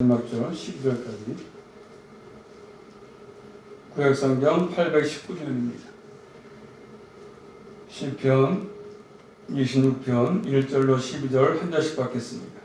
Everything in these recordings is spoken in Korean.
마지막 절 12절까지 구약성경 819편입니다. 시편 26편 1절로 12절 한 절씩 받겠습니다.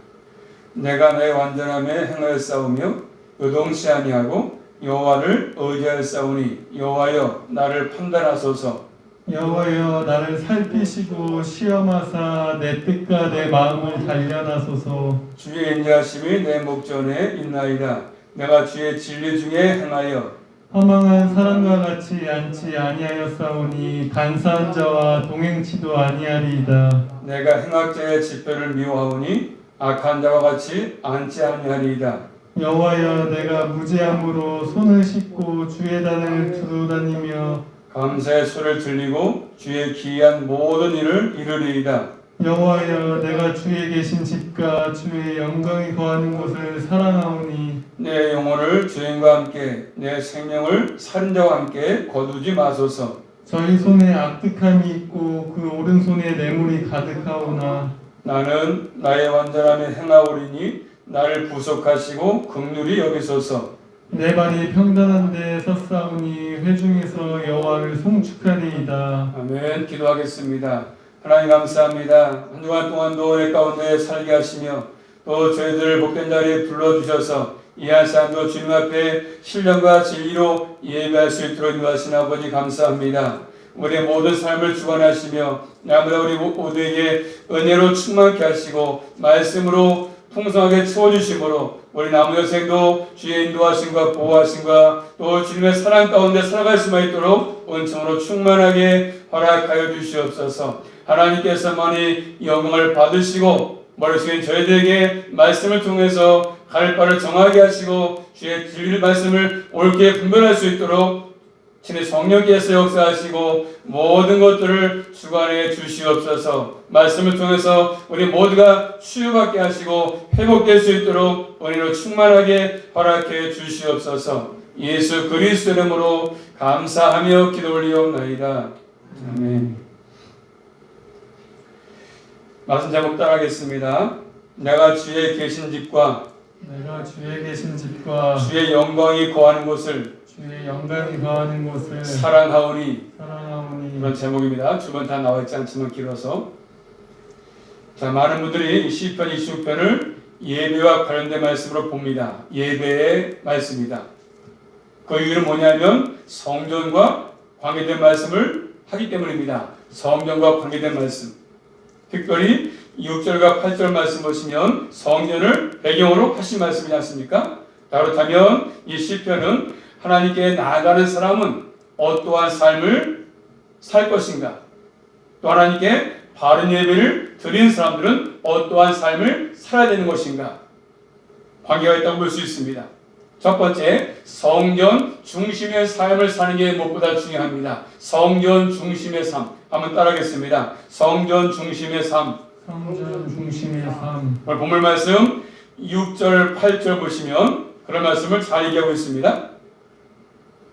내가 내 완전함에 행하여 싸우며 요동치 아니하고 여호와를 의지하여 싸우니 여호와여 나를 판단하소서 여호와여 나를 살피시고 시험하사 내 뜻과 내 마음을 단련하소서 주의 인자하심이 내 목전에 있나이다. 내가 주의 진리 중에 행하여 허망한 사람과 같이 앉지 아니하였사오니 간사한 자와 동행치도 아니하리이다 내가 행악자의 집회를 미워하오니 악한 자와 같이 앉지 아니하리이다. 여호와여 내가 무지함으로 손을 씻고 주의 단을 두루 다니며 감사의 소리를 들리고 주의 기이한 모든 일을 이루리이다. 여호와여 내가 주의 계신 집과 주의 영광이 거하는 곳을 사랑하오니 내 영혼을 주인과 함께 내 생명을 살인자와 함께 거두지 마소서. 저희 손에 악득함이 있고 그 오른손에 뇌물이 가득하오나 나는 나의 완전함에 행하오리니 나를 구속하시고 긍휼히 여기소서. 내 발이 평단한 데 섰사오니 회중에서 여호와를 송축하리이다. 아멘. 기도하겠습니다. 하나님 감사합니다. 한 주간 동안도 내 가운데 살게 하시며 또 저희들을 복된 자리에 불러주셔서 이한 사람도 주님 앞에 신령과 진리로 예배할 수 있도록 인도하신 아버지 감사합니다. 우리의 모든 삶을 주관하시며 나보다 우리 모두에게 은혜로 충만케 하시고 말씀으로 풍성하게 채워주심으로 우리 남은 여생도 주의 인도하심과 보호하심과 또 주님의 사랑 가운데 살아갈 수만 있도록 은총으로 충만하게 허락하여 주시옵소서. 하나님께서만이 영광을 받으시고 머릿속에 저희들에게 말씀을 통해서 갈 바를 정하게 하시고 주의 진리 말씀을 옳게 분별할 수 있도록 친히 성령께서 역사하시고 모든 것들을 주관해 주시옵소서. 말씀을 통해서 우리 모두가 치유받게 하시고 회복될 수 있도록 은혜로 충만하게 허락해 주시옵소서. 예수 그리스도 이름으로 감사하며 기도 올리옵나이다. 아멘. 말씀 제목 따라하겠습니다. 내가 주의 계신 집과 내가 주의 계신 집과 주의 영광이 거하는 곳을 주의 영광이 거하는 곳을 사랑하오니 사랑하오니 그런 제목입니다. 두 번 다 나와 있지 않지만 길어서 자 많은 분들이 이 시편 26편을 예배와 관련된 말씀으로 봅니다. 예배의 말씀이다. 그 이유는 뭐냐면 성전과 관계된 말씀을 하기 때문입니다. 성전과 관계된 말씀. 특별히 6절과 8절 말씀 보시면 성전을 배경으로 하신 말씀이지 않습니까? 자, 그렇다면 이 시편은 하나님께 나아가는 사람은 어떠한 삶을 살 것인가? 또 하나님께 바른 예배를 드린 사람들은 어떠한 삶을 살아야 되는 것인가? 관계가 있다고 볼 수 있습니다. 첫 번째, 성전 중심의 삶을 사는 게 무엇보다 중요합니다. 성전 중심의 삶. 한번 따라하겠습니다. 성전 중심의 삶. 성전 중심의 삶 오늘 본문 말씀 6절, 8절 보시면 그런 말씀을 잘 얘기하고 있습니다.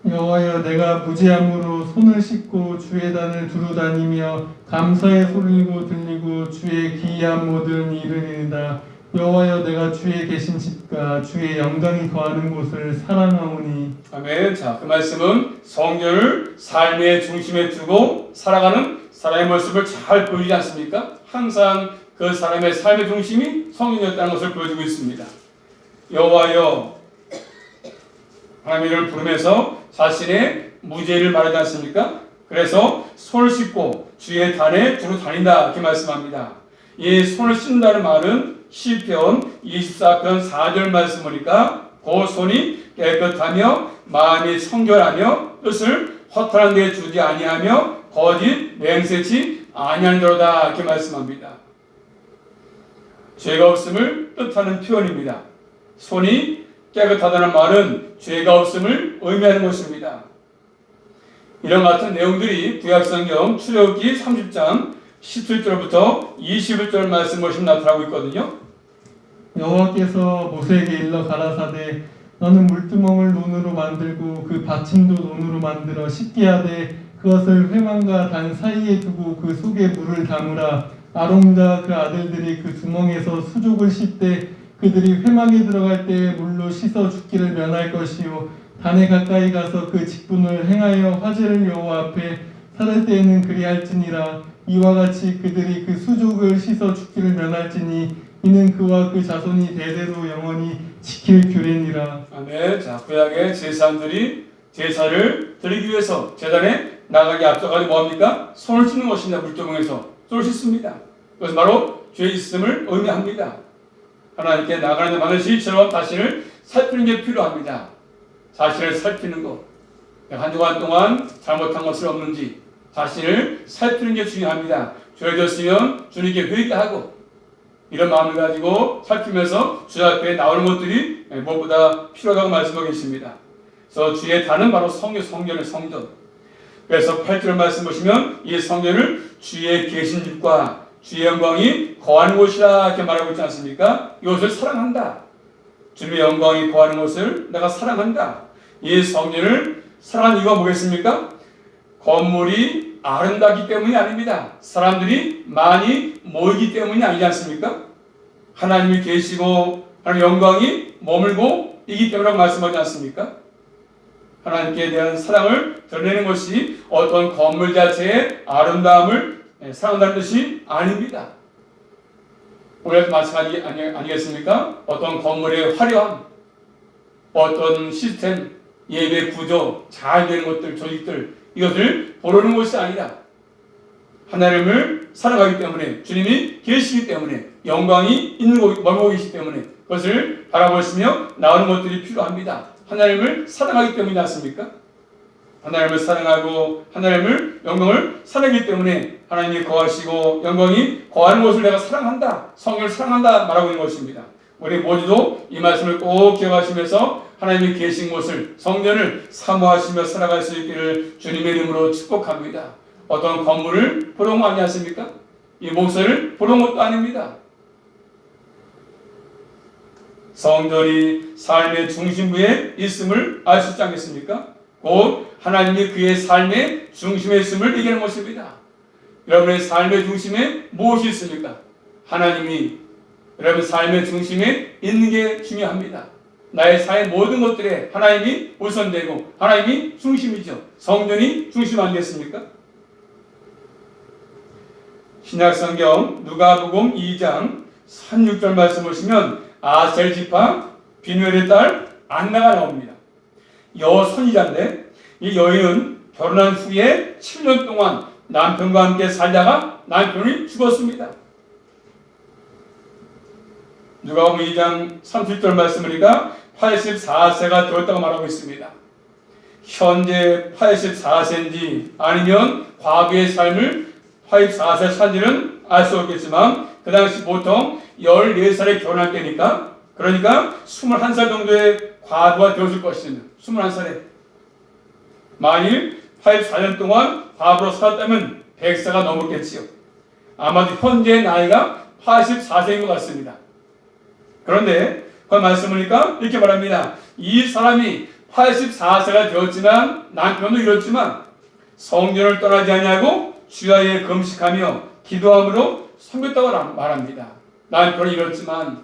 여호와여 내가 무지함으로 손을 씻고 주의 단을 두루 다니며 감사의 소리고 들리고 주의 기이한 모든 이르리이다 여호와여 내가 주의 계신 집과 주의 영광이 거하는 곳을 사랑하오니 아멘. 자, 그 말씀은 성전을 삶의 중심에 두고 살아가는 사람의 모습을 잘 보여주지 않습니까? 항상 그 사람의 삶의 중심이 성전이었다는 것을 보여주고 있습니다. 여호와여 하나님을 부르면서 자신의 무죄를 말하지 않습니까? 그래서 손을 씻고 주의 단에 두루 다닌다 이렇게 말씀합니다. 이 손을 씻는다는 말은 시편 24편 4절 말씀 보니까 그 손이 깨끗하며 마음이 청결하며 뜻을 허탈한 데 주지 아니하며 거짓 맹세치 대로다 이렇게 말씀합니다. 죄가 없음을 뜻하는 표현입니다. 손이 깨끗하다는 말은 죄가 없음을 의미하는 것입니다. 이런 같은 내용들이 구약성경 출애굽기 30장 17절부터 21절 말씀 보시면 나타나고 있거든요. 여호와께서 모세에게 일러 가라사대 너는 물두멍을 논으로 만들고 그 받침도 논으로 만들어 씻게 하되 그것을 회망과 단 사이에 두고 그 속에 물을 담으라 아론과 그 아들들이 그 두멍에서 수족을 씻되 그들이 회막에 들어갈 때 물로 씻어 죽기를 면할 것이요 단에 가까이 가서 그 직분을 행하여 화제를 여호와 앞에 살을 때에는 그리할지니라 이와 같이 그들이 그 수족을 씻어 죽기를 면할지니 이는 그와 그 자손이 대대로 영원히 지킬 규례니라 아멘. 자, 구약의 제사장들이 제사를 드리기 위해서 제단에 나가기 앞서가지 뭐합니까? 손을 씻는 것입니다. 물조봉에서 손을 씻습니다. 그것은 바로 죄 있음을 의미합니다. 하나님께 나가는 데 반드시처럼 자신을 살피는 게 필요합니다. 자신을 살피는 것. 한 주간 동안 잘못한 것을 없는지 자신을 살피는 게 중요합니다. 죄를 졌으면 주님께 회개하고 이런 마음을 가지고 살피면서 주 앞에 나오는 것들이 무엇보다 필요하다고 말씀하고 계십니다. 그래서 주의 단은 바로 성령, 성전의 성전. 그래서 8절 말씀 보시면 이 성전을 주의 계신 집과 주의 영광이 거하는 곳이라 이렇게 말하고 있지 않습니까? 이것을 사랑한다. 주님의 영광이 거하는 곳을 내가 사랑한다. 이 성전을 사랑하는 이유가 뭐겠습니까? 건물이 아름답기 때문이 아닙니다. 사람들이 많이 모이기 때문이 아니지 않습니까? 하나님이 계시고 하나님 영광이 머물고 이기 때문이라고 말씀하지 않습니까? 하나님께 대한 사랑을 드러내는 것이 어떤 건물 자체의 아름다움을 예, 사랑한다는 뜻이 아닙니다. 우리도 마찬가지 아니, 아니 겠습니까? 어떤 건물의 화려함, 어떤 시스템, 예배 구조, 잘 되는 것들, 조직들, 이것을 보려는 것이 아니라 하나님을 사랑하기 때문에 주님이 계시기 때문에 영광이 있는 곳, 머물고 계시기 때문에 그것을 바라보시며 나오는 것들이 필요합니다. 하나님을 사랑하기 때문이지 않습니까? 하나님을 사랑하고 하나님을 영광을 사랑하기 때문에 하나님이 거하시고 영광이 거하는 것을 내가 사랑한다. 성령을 사랑한다 말하고 있는 것입니다. 우리 모두도 이 말씀을 꼭 기억하시면서 하나님이 계신 곳을 성전을 사모하시며 살아갈 수 있기를 주님의 이름으로 축복합니다. 어떤 건물을 보러 온거 아니 않습니까? 이 목소리를 보러 온 것도 아닙니다. 성전이 삶의 중심부에 있음을 알 수 있지 않겠습니까? 곧 하나님이 그의 삶의 중심에 있음을 얘기하는 것입니다. 여러분의 삶의 중심에 무엇이 있습니까? 하나님이 여러분 삶의 중심에 있는 게 중요합니다. 나의 삶의 모든 것들에 하나님이 우선되고 하나님이 중심이죠. 성전이 중심 아니겠습니까? 신약성경 누가복음 2장 36절 말씀 보시면 아셀 지파 비누엘의 딸 안나가 나옵니다. 여 선지자인데 이 여인은 결혼한 후에 7년 동안 남편과 함께 살다가 남편이 죽었습니다. 누가복음 2장 30절 말씀이니까 84세가 되었다고 말하고 있습니다. 현재 84세인지 아니면 과거의 삶을 84세 산지는 알 수 없겠지만 그 당시 보통 14살에 결혼할 때니까 그러니까 21살 정도의 과부가 되었을 것입니다. 21살에 만일 84년 동안 과부로 살았다면 100세가 넘었겠지요. 아마도 현재 나이가 84세인 것 같습니다. 그런데 그 말씀을 보니까 이렇게 말합니다. 이 사람이 84세가 되었지만 남편도 이렇지만 성전을 떠나지 아니하고 주야에 금식하며 기도함으로 섬겼다고 말합니다. 남편은 이렇지만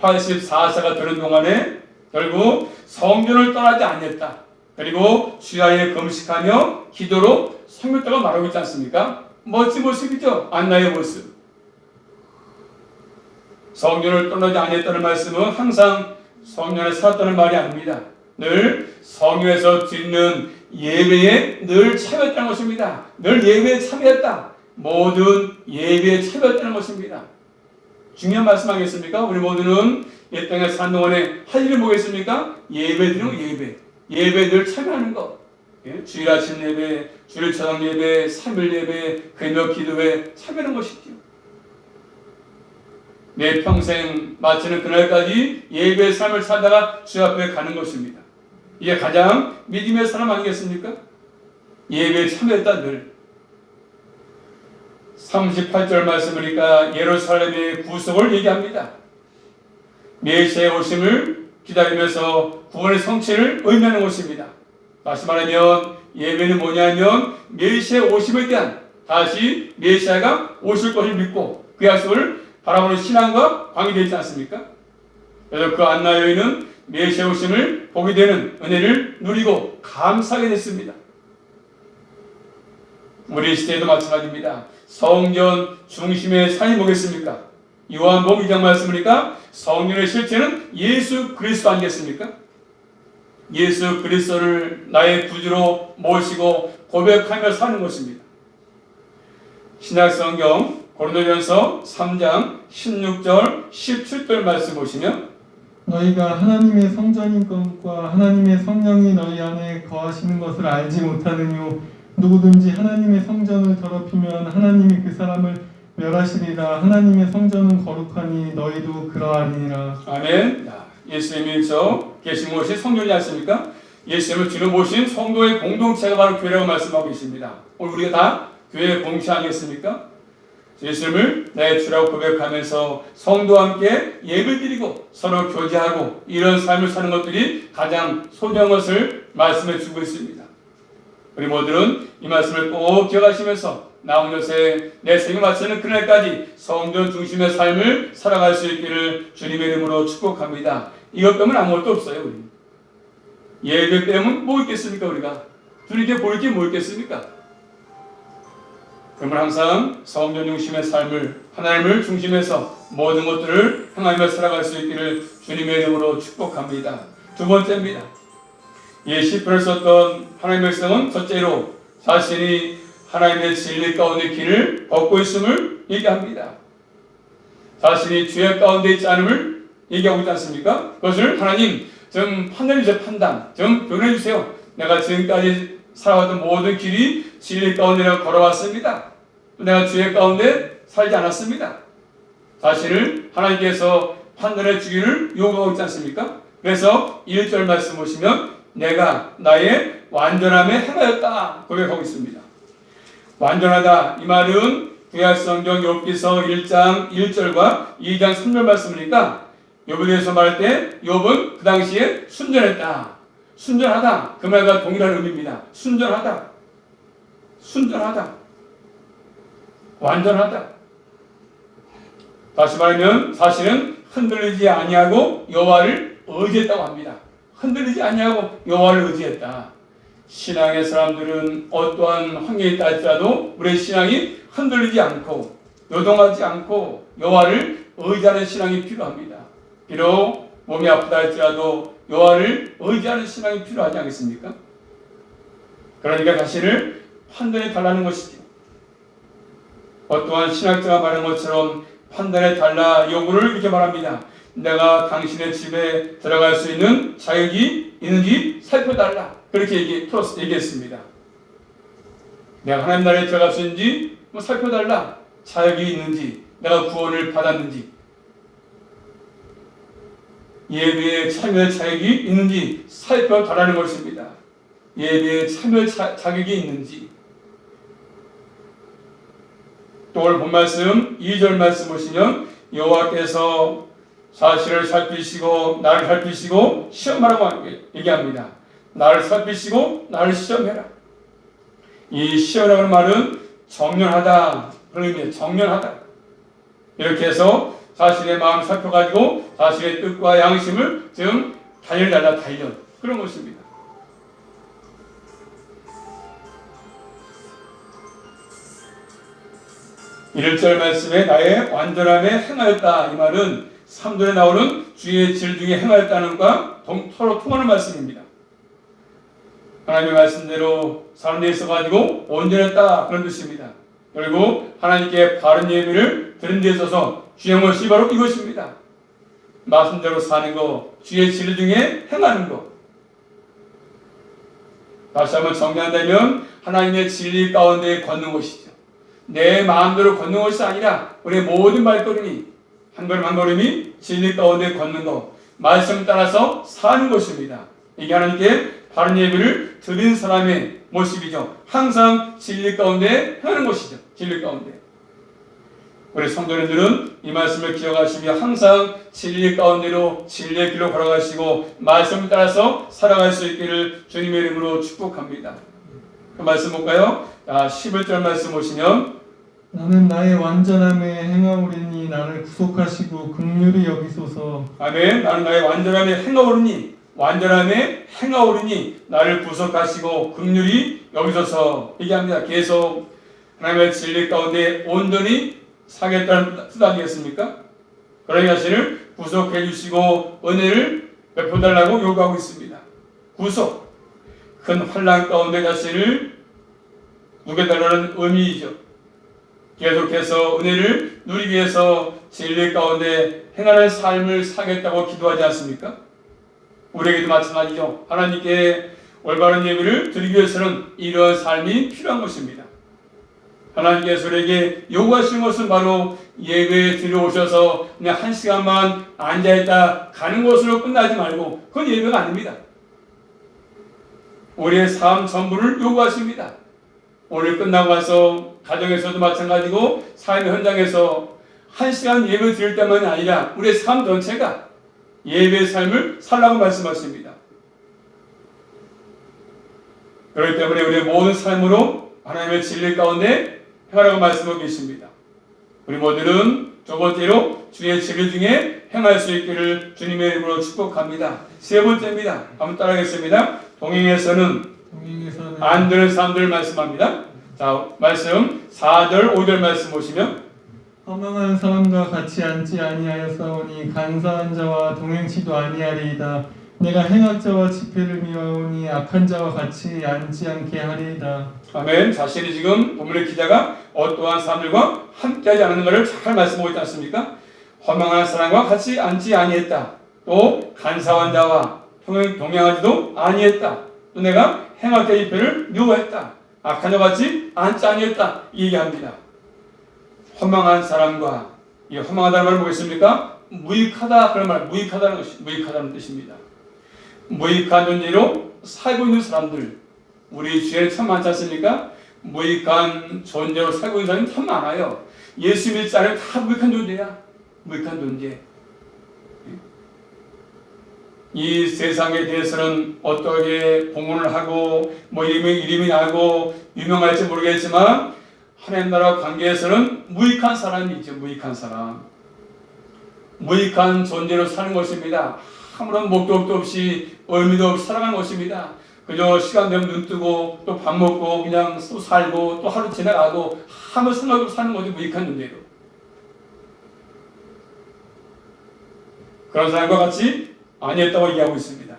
84세가 되는 동안에 결국 성전을 떠나지 않았다. 그리고 주야에 금식하며 기도로 섬겼다고 말하고 있지 않습니까? 멋진 모습이죠. 안나의 모습. 성전을 떠나지 않았다는 말씀은 항상 성전에 살았다는 말이 아닙니다. 늘 성경에서 드리는 예배에 늘 참여했다는 것입니다. 늘 예배에 참여했다. 모든 예배에 참여했다는 것입니다. 중요한 말씀 하겠습니까? 우리 모두는 이 땅에 사는 동안에 할 일이 뭐겠습니까? 예배 드리는 예배. 예배 늘 참여하는 것. 예? 주일 아침 예배, 주일 저녁 예배, 3일 예배, 금요 기도에 참여하는 것이죠. 내 평생 마치는 그날까지 예배의 삶을 살다가 주 앞에 가는 것입니다. 이게 가장 믿음의 사람 아니겠습니까? 예배에 참여했다 늘. 38절 말씀이니까 예루살렘의 구속을 얘기합니다. 메시아의 오심을 기다리면서 구원의 성취를 의미하는 것입니다. 다시 말하면 예배는 뭐냐면 메시아의 오심에 대한 다시 메시아가 오실 것을 믿고 그 약속을 바라보는 신앙과 관계되어 있지 않습니까? 그래서 그 안나 여인은 메시아 오심을 보게 되는 은혜를 누리고 감사하게 됐습니다. 우리 시대에도 마찬가지입니다. 성전 중심의 삶이 뭐겠습니까? 요한복음 2장 말씀이니까 성령의 실체는 예수 그리스도 아니겠습니까? 예수 그리스도를 나의 구주로 모시고 고백하며 사는 것입니다. 신약 성경 고린도전서 3장 16절 17절 말씀 보시면 너희가 하나님의 성전인 것과 하나님의 성령이 너희 안에 거하시는 것을 알지 못하느뇨 누구든지 하나님의 성전을 더럽히면 하나님이 그 사람을 멸하시리라 하나님의 성전은 거룩하니 너희도 그러하니라 아멘. 자, 예수님이 저 계신 곳이 성전이지 않습니까? 예수님을 주로 모신 성도의 공동체가 바로 교회라고 말씀하고 계십니다. 오늘 우리가 다 교회의 공체 아니겠습니까? 예수님을 나의 주라고 고백하면서 성도와 함께 예배 드리고 서로 교제하고 이런 삶을 사는 것들이 가장 소중한 것을 말씀해 주고 있습니다. 우리 모두는 이 말씀을 꼭 기억하시면서 남은 여세 내 생을 마치는 그날까지 성전 중심의 삶을 살아갈 수 있기를 주님의 이름으로 축복합니다. 이것 빼면 아무것도 없어요, 우리. 예배 빼면 뭐 있겠습니까, 우리가? 주님께 볼 게 뭐 있겠습니까? 그러면 항상 성전 중심의 삶을 하나님을 중심해서 모든 것들을 행하며 살아갈 수 있기를 주님의 이름으로 축복합니다. 두 번째입니다. 예, 시편을 썼던 하나님의 백성은 첫째로 자신이 하나님의 진리 가운데 길을 걷고 있음을 얘기합니다. 자신이 죄 가운데 있지 않음을 얘기하고 있지 않습니까? 그것을 하나님 좀 판단해 주세요. 판단. 좀 변해 주세요. 내가 지금까지 살아왔던 모든 길이 진리 가운데 내가 걸어왔습니다. 내가 죄 가운데 살지 않았습니다. 자신을 하나님께서 판단해 주기를 요구하고 있지 않습니까? 그래서 1절 말씀 보시면 내가 나의 완전함에 행하였다 고백하고 있습니다. 완전하다 이 말은 구약 성경 욥기서 1장 1절과 2장 3절 말씀이니까 욥에 대해서 말할 때 욥은 그 당시에 순전했다. 순전하다. 그 말과 동일한 의미입니다. 순전하다. 순전하다. 완전하다. 다시 말하면 사실은 흔들리지 아니하고 여호와를 의지했다고 합니다. 흔들리지 아니하고 여호와를 의지했다. 신앙의 사람들은 어떠한 환경에 있다 할지라도 우리의 신앙이 흔들리지 않고 요동하지 않고 여호와를 의지하는 신앙이 필요합니다. 비록 몸이 아프다 할지라도 여호와를 의지하는 신앙이 필요하지 않겠습니까? 그러니까 자신을 판단해 달라는 것이죠. 어떠한 신학자가 말한 것처럼 판단해 달라 요구를 이렇게 말합니다. 내가 당신의 집에 들어갈 수 있는 자격이 있는지 살펴달라. 그렇게 얘기, 풀었, 얘기했습니다. 내가 하나님 나라에 들어갈 수 있는지 뭐 살펴달라. 자격이 있는지, 내가 구원을 받았는지, 예배에 참여할 자격이 있는지 살펴달라는 것입니다. 예배에 참여할 자, 자격이 있는지. 또 오늘 본 말씀 2절 말씀 보시면 여호와께서 사실을 살피시고 나를 살피시고 시험하라고 얘기합니다. 나를 살피시고 나를 시험해라. 이 시험이라는 말은 정련하다 그런 의미예요. 정련하다. 이렇게 해서 자신의 마음 살펴가지고 자신의 뜻과 양심을 지금 단련달라 단련 그런 것입니다. 일절 말씀에 나의 완전함에 행하였다 이 말은 3절에 나오는 주의 질 중에 행하였다는 것과 동, 서로 통하는 말씀입니다. 하나님의 말씀대로 사는 데 있어 가지고 온전했다 그런 뜻입니다. 그리고 하나님께 바른 예배를 드는 데 있어서 주의 것이 바로 이것입니다. 말씀대로 사는 거, 주의 질 중에 행하는 거. 다시 한번 정리한다면 하나님의 진리 가운데 걷는 것이죠. 내 마음대로 걷는 것이 아니라 우리의 모든 발걸음이 한 걸음 한 걸음이 진리 가운데 걷는 것, 말씀 따라서 사는 것입니다. 이게 하나님께 바른 예배를 드린 사람의 모습이죠. 항상 진리 가운데 하는 것이죠. 진리 가운데. 우리 성도님들은 이 말씀을 기억하시며 항상 진리 가운데로 진리의 길로 걸어가시고 말씀 따라서 살아갈 수 있기를 주님의 이름으로 축복합니다. 그 말씀 볼까요? 자, 11절 말씀 보시면 나는 나의 완전함에 행하오리니 나를 구속하시고 긍휼히 여기소서 아멘. 나는 나의 완전함에 행하오르니 완전함에 행하오르니 나를 구속하시고 긍휼히 여기서서 얘기합니다. 계속 하나님의 진리 가운데 온전히 사겠다는 뜻 아니겠습니까? 그러니 자신을 구속해 주시고 은혜를 베풀달라고 요구하고 있습니다. 구속 큰 환란 가운데 자신을 누게달라는 의미이죠. 계속해서 은혜를 누리기 위해서 진리 가운데 행하는 삶을 사겠다고 기도하지 않습니까? 우리에게도 마찬가지죠. 하나님께 올바른 예배를 드리기 위해서는 이러한 삶이 필요한 것입니다. 하나님께서 우리에게 요구하시는 것은 바로 예배에 들어오셔서 그냥 한 시간만 앉아있다 가는 것으로 끝나지 말고 그건 예배가 아닙니다. 우리의 삶 전부를 요구하십니다. 오늘 끝나고 와서 가정에서도 마찬가지고 삶의 현장에서 한 시간 예배 드릴 때만이 아니라 우리의 삶 전체가 예배의 삶을 살라고 말씀하십니다. 그렇기 때문에 우리의 모든 삶으로 하나님의 진리 가운데 행하라고 말씀하고 계십니다. 우리 모두는 두 번째로 주의 진리 중에 행할 수 있기를 주님의 이름으로 축복합니다. 세 번째입니다. 한번 따라하겠습니다. 동행에서는 안 되는 사람들 말씀합니다. 자, 말씀 4절, 5절 말씀 보시면 허망한 사람과 같이 앉지 아니하였사오니 간사한 자와 동행치도 아니하리이다. 내가 행악자와 집회를 미워하오니 악한 자와 같이 앉지 않게 하리이다. 아멘. 자신이 지금 본문의 기자가 어떠한 사람들과 함께하지 않는 것을 잘 말씀하고 있지 않습니까? 허망한 사람과 같이 앉지 아니했다. 또 간사한 자와 동행, 동행하지도 아니했다. 또 내가 행악자 집회를 미워했다. 악한 자와 같이 앉지 아니했다. 이 얘기합니다. 허망한 사람과 이 허망하다는 말을 보겠습니까? 무익하다 그런 말, 무익하다는 것이 무익하다는 뜻입니다. 무익한 존재로 살고 있는 사람들, 우리 주위에 참 많지 않습니까? 무익한 존재로 살고 있는 사람이 참 많아요. 예수 믿지 않으면 다 무익한 존재야. 무익한 존재. 이 세상에 대해서는 어떻게 공헌을 하고 뭐 이름이 이름이 나고 유명할지 모르겠지만 하나님 나라 관계에서는 무익한 사람이 있죠. 무익한 사람. 무익한 존재로 사는 것입니다. 아무런 목적도 없이 의미도 없이 살아가는 것입니다. 그저 시간 되면 눈 뜨고 또 밥 먹고 그냥 또 살고 또 하루 지나가고 아무 생각 없이 사는 거지 무익한 존재로. 그런 사람과 같이 아니었다고 얘기하고 있습니다.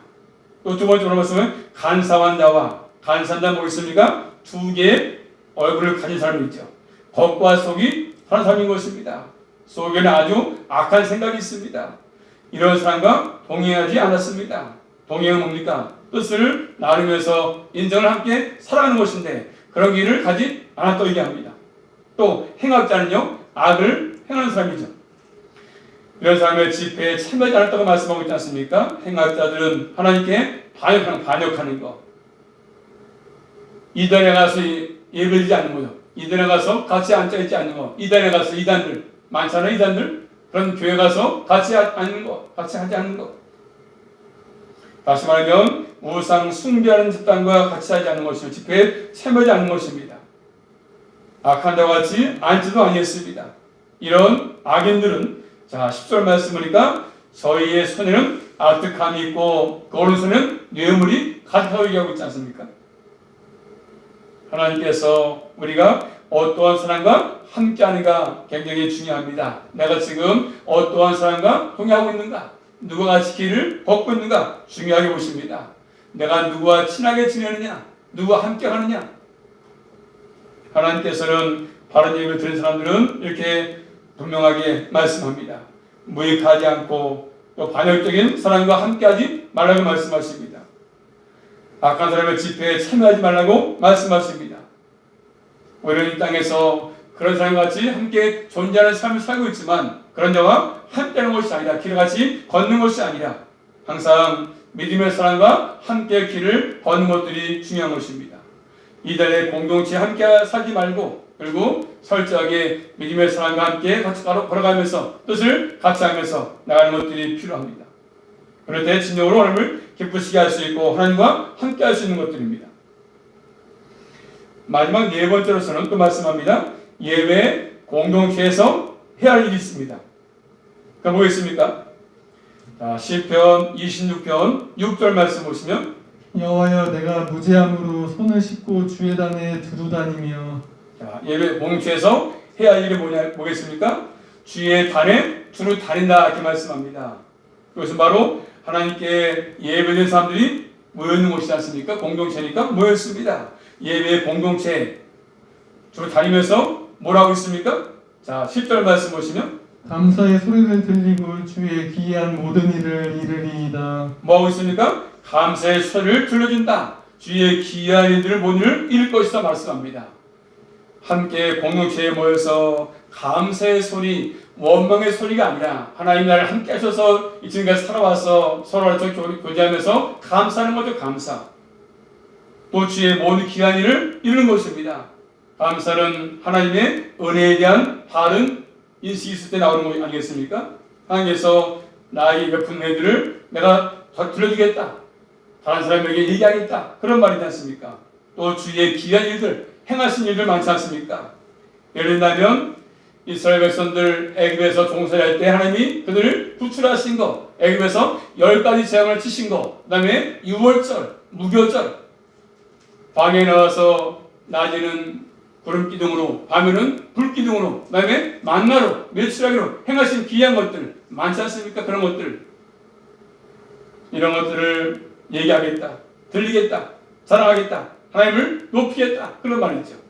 또 두 번째로 말씀은 간사한 자와 간사한 자 뭐겠습니까? 두 개의 얼굴을 가진 사람이 있죠. 겉과 속이 다른 사람인 것입니다. 속에는 아주 악한 생각이 있습니다. 이런 사람과 동행하지 않았습니다. 동행은 뭡니까? 뜻을 나누면서 인정을 함께 살아가는 것인데 그런 길을 가지 않았다고 얘기합니다. 또 행악자는요 악을 행하는 사람이죠. 이런 사람의 집회에 참여하지 않았다고 말씀하고 있지 않습니까? 행악자들은 하나님께 반역하는, 반역하는 거. 이단에 가서 예배드리지 않는 거죠. 이단에 가서 같이 앉아있지 않는 거. 이단에 가서 이단들, 많잖아요, 이단들. 그런 교회 가서 같이 앉는 거, 같이 하지 않는 거. 다시 말하면 우상 숭배하는 집단과 같이 하지 않는 것이며 집회에 참여하지 않는 것입니다. 악한 자와 같이 앉지도 아니했습니다. 이런 악인들은 자 10절 말씀 보니까 저희의 손에는 아득함이 있고 그 오른손에는 뇌물이 가득하고 얘기하고 있지 않습니까? 하나님께서 우리가 어떠한 사람과 함께하는가 굉장히 중요합니다. 내가 지금 어떠한 사람과 동의하고 있는가? 누가 같이 길을 걷고 있는가? 중요하게 보십니다. 내가 누구와 친하게 지내느냐? 누구와 함께 하느냐? 하나님께서는 바른 예를 들은 사람들은 이렇게 분명하게 말씀합니다. 무익하지 않고 또 반역적인 사람과 함께하지 말라고 말씀하십니다. 악한 사람의 집회에 참여하지 말라고 말씀하십니다. 우리는 이 땅에서 그런 사람과 같이 함께 존재하는 삶을 살고 있지만 그런 자와 함께하는 것이 아니라 길을 같이 걷는 것이 아니라 항상 믿음의 사람과 함께 길을 걷는 것들이 중요한 것입니다. 이달의 공동체에 함께 살지 말고 그리고 철저하게 믿음의 사람과 함께 같이 걸어가면서 뜻을 같이 하면서 나가는 것들이 필요합니다. 그럴 때 진정으로 하나님을 기쁘시게 할 수 있고 하나님과 함께 할 수 있는 것들입니다. 마지막 네 번째로서는 또 말씀합니다. 예배 공동체에서 해야 할 일이 있습니다. 그럼 뭐겠습니까? 자, 시편 26편 6절 말씀 보시면 여호와여 내가 무죄함으로 손을 씻고 주의 단에 두루 다니며 자, 예배 공동체에서 해야 할 일이 뭐냐 뭐겠습니까? 주의 단에 두루 다닌다 이렇게 말씀합니다. 그것은 바로 하나님께 예배된 사람들이 모여 있는 곳이지 않습니까? 공동체니까 모였습니다. 예배 공동체 주로 다니면서 뭐라고 있습니까? 자, 10절 말씀 보시면 감사의 소리를 들리고 주의 기이한 모든 일을 이르리이다. 뭐하고 있습니까? 감사의 소리를 들려준다. 주의 기이한 일들을 모든 일을 것이다 말씀합니다. 함께 공동체에 모여서 감사의 소리, 원망의 소리가 아니라 하나님 나를 함께 하셔서 이 지금까지 살아와서 서로를 교제하면서 감사하는 것도 감사. 또 주의 모든 기한 일을 이루는 것입니다. 감사는 하나님의 은혜에 대한 바른 인식이 있을 때 나오는 거 아니겠습니까? 하나님께서 나의 베푼 은혜들을 내가 더 들려주겠다. 다른 사람에게 얘기하겠다. 그런 말이지 않습니까? 또 주의 귀한 일들, 행하신 일들 많지 않습니까? 예를 들면 이스라엘 백성들 애굽에서 종살이할 때 하나님이 그들을 구출하신 거, 애굽에서 열 가지 재앙을 치신 거, 그다음에 유월절, 무교절, 방에 나와서 낮에는 구름 기둥으로, 밤에는 불 기둥으로, 그다음에 만나로, 매출하기로 행하신 귀한 것들 많지 않습니까? 그런 것들 이런 것들을 얘기하겠다, 들리겠다, 자랑하겠다, 하나님을 높이겠다 그런 말이죠.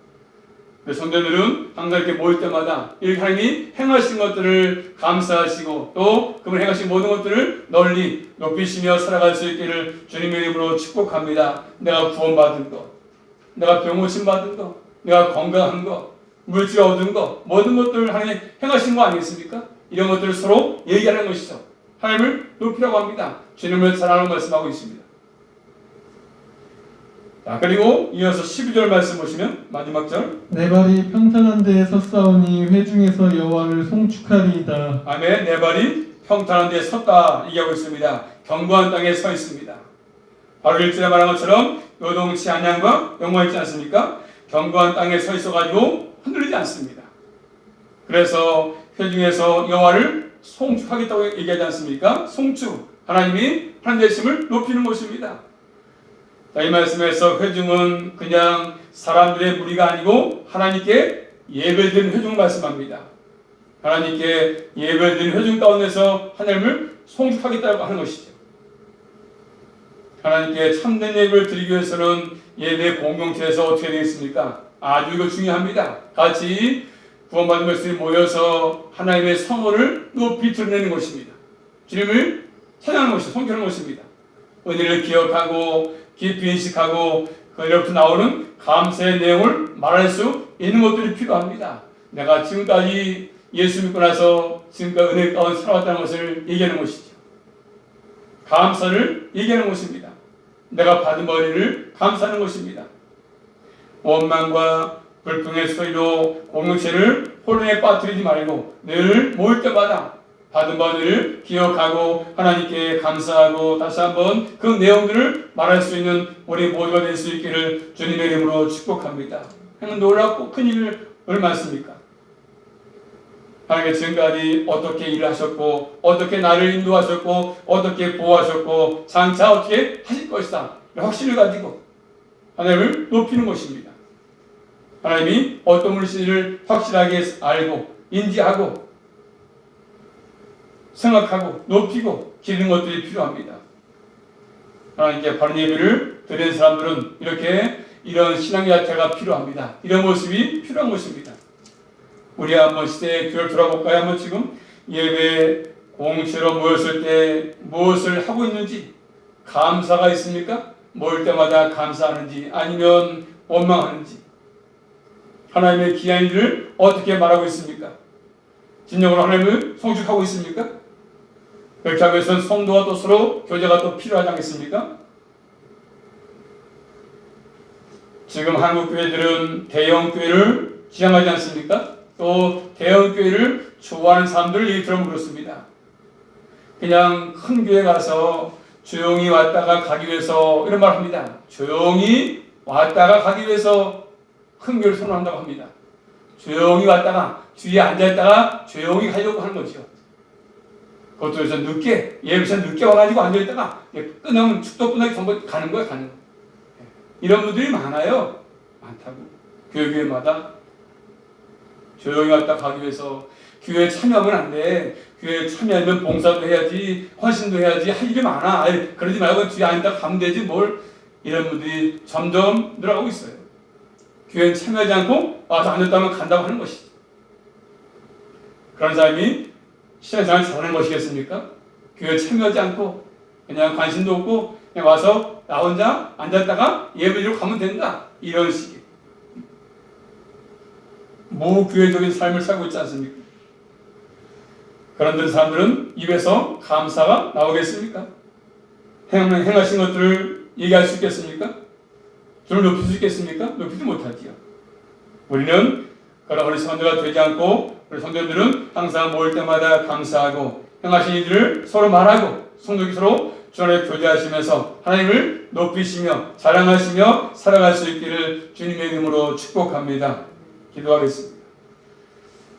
성도들은 항상 이렇게 모일 때마다 이렇게 하나님이 행하신 것들을 감사하시고 또 그분 행하신 모든 것들을 널리 높이시며 살아갈 수 있기를 주님의 이름으로 축복합니다. 내가 구원받은 것, 내가 병고침 받은 것, 내가 건강한 것, 물질 얻은 것, 모든 것들을 하나님 행하신 거 아니겠습니까? 이런 것들을 서로 얘기하는 것이죠. 하나님을 높이라고 합니다. 주님을 사랑하는 말씀하고 있습니다. 자, 그리고 이어서 12절 말씀 보시면 마지막 절. 내 발이 평탄한 데에 섰사오니 회중에서 여호와를 송축하리이다. 아멘. 내 발이 평탄한 데 섰다 얘기하고 있습니다. 견고한 땅에 서 있습니다. 바로 일절에 말한 것처럼 요동치 안양과 영광 있지 않습니까? 견고한 땅에 서 있어가지고 흔들리지 않습니다. 그래서 회중에서 여호와를 송축하겠다고 얘기하지 않습니까? 송축 하나님이 하나님 되심을 높이는 것입니다. 자, 이 말씀에서 회중은 그냥 사람들의 무리가 아니고 하나님께 예배드린 회중 말씀합니다. 하나님께 예배드린 회중 가운데서 하나님을 송축하겠다고 하는 것이죠. 하나님께 참된 예배를 드리기 위해서는 예배 공동체에서 어떻게 되겠습니까? 아주 이거 중요합니다. 같이 구원받은 것들이 모여서 하나님의 성원을 높이 드러내는 것입니다. 주님을 찬양하는 것이 성결하는 것입니다. 은혜를 기억하고 깊이 인식하고 그로부터 나오는 감사의 내용을 말할 수 있는 것들이 필요합니다. 내가 지금까지 예수 믿고 나서 지금까지 은혜 가운데 살아왔다는 것을 얘기하는 것이죠. 감사를 얘기하는 것입니다. 내가 받은 머리를 감사하는 것입니다. 원망과 불평의 소리로 공동체를 혼란에 빠뜨리지 말고 늘 모일 때마다 받은 바들을 기억하고 하나님께 감사하고 다시 한번 그 내용들을 말할 수 있는 우리 모두가 될 수 있기를 주님의 이름으로 축복합니다. 하나님 놀랍고 큰 일을 얼마습니까? 하나님께 지금까지 어떻게 일을 하셨고 어떻게 나를 인도하셨고 어떻게 보호하셨고 장차 어떻게 하실 것이다 확신을 가지고 하나님을 높이는 것입니다. 하나님이 어떤 물씨를 확실하게 알고 인지하고 생각하고 높이고 기르는 것들이 필요합니다. 하나님께 바른 예배를 드리는 사람들은 이렇게 이런 신앙 자체가 필요합니다. 이런 모습이 필요한 것입니다. 우리 한번 시대의 교회를 돌아볼까요? 한번 지금 예배 공체로 모였을 때 무엇을 하고 있는지 감사가 있습니까? 모일 때마다 감사하는지 아니면 원망하는지 하나님의 귀한 일을 어떻게 말하고 있습니까? 진정으로 하나님을 성축하고 있습니까? 그렇게 하기 위해서는 성도와 또 서로 교제가 또 필요하지 않겠습니까? 지금 한국 교회들은 대형 교회를 지향하지 않습니까? 또 대형 교회를 좋아하는 사람들 얘기 들으면 그렇습니다. 그냥 큰 교회 가서 조용히 왔다가 가기 위해서 이런 말 합니다. 조용히 왔다가 가기 위해서 큰 교회를 선호한다고 합니다. 조용히 왔다가 뒤에 앉아있다가 조용히 가려고 하는 거죠. 그것도 그래서 늦게 예배서 늦게 와가지고 앉아있다가 끝나면 축도 끝나기 전부 가는 거야 가는 거. 이런 분들이 많아요. 많다고 교회 교회마다 조용히 왔다 가기 위해서 교회 참여하면 안 돼. 교회 참여하면 봉사도 해야지, 헌신도 해야지, 할 일이 많아. 아이, 그러지 말고 뒤에 앉다 가면 되지 뭘. 이런 분들이 점점 늘어가고 있어요. 교회에 참여하지 않고 와서 앉았다면 간다고 하는 것이지. 그런 사람이 신앙생활 잘하는 것이겠습니까? 교회에 참여하지 않고 그냥 관심도 없고 그냥 와서 나 혼자 앉았다가 예배드리고 가면 된다. 이런 식의 무교회적인 삶을 살고 있지 않습니까? 그런 사람들은 입에서 감사가 나오겠습니까? 행, 행하신 것들을 얘기할 수 있겠습니까? 주를 높일 수 있겠습니까? 높이지 못하지요. 우리는 그런 어린 성도가 되지 않고 우리 성도들은 항상 모일 때마다 감사하고 행하신 일들을 서로 말하고 성도기 서로 주 안에 교제하시면서 하나님을 높이시며 자랑하시며 살아갈 수 있기를 주님의 이름으로 축복합니다. 기도하겠습니다.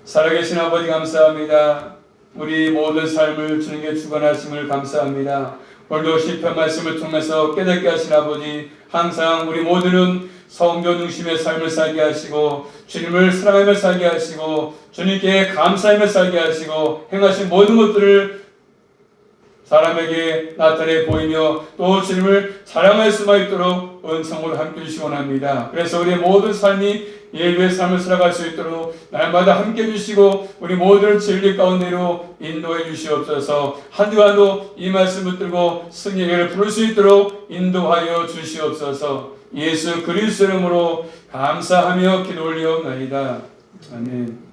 살아계신 아버지 감사합니다. 우리 모든 삶을 주님께 주관하심을 감사합니다. 오늘도 시편 말씀을 통해서 깨닫게 하신 아버지 항상 우리 모두는 성교 중심의 삶을 살게 하시고 주님을 사랑하며 살게 하시고 주님께 감사하며 살게 하시고 행하신 모든 것들을 사람에게 나타내 보이며 또 주님을 자랑할 수만 있도록 은총으로 함께 주시기 원합니다. 그래서 우리의 모든 삶이 예배의 삶을 살아갈 수 있도록 날마다 함께 해주시고 우리 모두를 진리 가운데로 인도해 주시옵소서 한두 한도 이 말씀 붙들고 승리를 부를 수 있도록 인도하여 주시옵소서 예수 그리스도 이름으로 감사하며 기도 올리옵나이다. 아멘